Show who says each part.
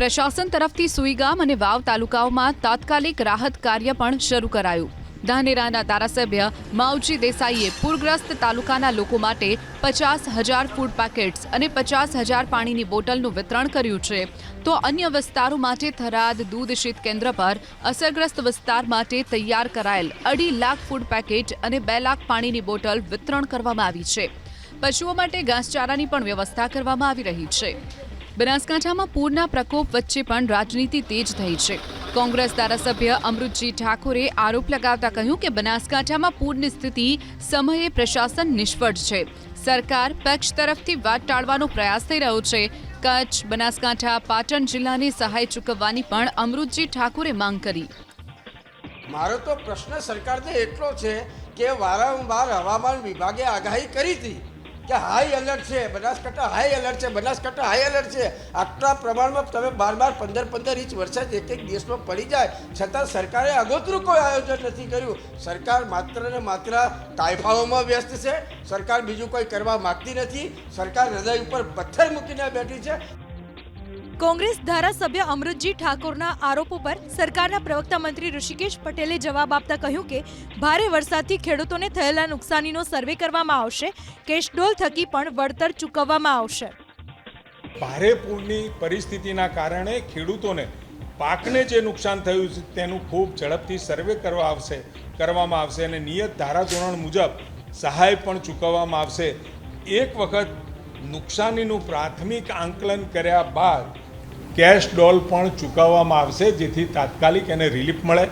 Speaker 1: પ્રશાસન તરફથી સુઈગામ અને વાવ તાલુકાઓમાં તાત્કાલિક રાહત કાર્ય પણ શરૂ કરાયું. ધાનેરાના ધારાસભ્ય માવજી દેસાઈએ પૂરગ્રસ્ત તાલુકાના લોકો માટે પચાસ હજાર ફૂડ પેકેટ્સ અને પચાસ હજાર પાણીની બોટલનું વિતરણ કર્યું છે. તો અન્ય વિસ્તારો માટે થરાદ, દૂધ શીત કેન્દ્ર પર અસરગ્રસ્ત વિસ્તાર માટે તૈયાર કરાયેલ અઢી લાખ ફૂડ પેકેટ અને બે લાખ પાણીની બોટલ વિતરણ કરવામાં આવી છે. પશુઓ માટે ઘાસચારાની પણ વ્યવસ્થા કરવામાં આવી રહી છે. બનાસકાંઠામાં પૂરના પ્રકોપ વચ્ચે પણ રાજનીતિ તેજ થઈ છે. કોંગ્રેસ ધારાસભ્ય અમૃતજી ઠાકોરે આરોપ લગાવતા કહ્યું કે બનાસકાંઠામાં પૂરની સ્થિતિ સમયે પ્રશાસન નિષ્ફળ છે. સરકાર પક્ષ તરફથી વાત ટાળવાનો પ્રયાસ થઈ રહ્યો છે. કચ્છ, બનાસકાંઠા, પાટણ જિલ્લાની સહાય ચૂકવવાની પણ અમૃતજી ઠાકોરે માંગ કરી.
Speaker 2: મારો તો પ્રશ્ન સરકારને એટલો છે કે વારંવાર હવામાન વિભાગે આગાહી કરી હતી કે હાઈ એલર્ટ છે, બનાસકાંઠા હાઈ એલર્ટ છે, બનાસકાંઠા હાઈ એલર્ટ છે. આટલા પ્રમાણમાં તમે બાર બાર પંદર પંદર ઇંચ વરસાદ એક એક દિવસમાં પડી જાય. છતાં સરકારે આગોતરું કોઈ આયોજન નથી કર્યું. સરકાર માત્ર ને માત્ર તાયફાઓમાં વ્યસ્ત છે. સરકાર બીજું કોઈ કરવા માગતી નથી. સરકાર હૃદય ઉપર પથ્થર મૂકીને બેઠી છે.
Speaker 3: કોંગ્રેસ ધારાસભ્ય અમૃતજી ઠાકોરના આરોપો પર સરકારના પ્રવક્તા મંત્રી ઋષિકેશ પટેલે જવાબ આપતા કહ્યું કે, ભારે વરસાદથી ખેડૂતોને થયેલા નુકસાનીનો સર્વે કરવામાં આવશે. કેશડોલ થકી પણ વળતર ચૂકવવામાં આવશે.
Speaker 4: ભારે પૂરની પરિસ્થિતિના કારણે ખેડૂતોને પાકને જે નુકસાન થયું છે તેનું ખૂબ ઝડપથી સર્વે કરવા આવશે, કરવામાં આવશે અને નિયત ધારાધોરણ મુજબ સહાય પણ ચૂકવવામાં આવશે. એક વખત નુકસાનીનું પ્રાથમિક આંકલન કર્યા બાદ કેશ ડોલ પણ ચૂકવવામાં આવશે જેથી તાત્કાલિક એને રિલીફ મળે.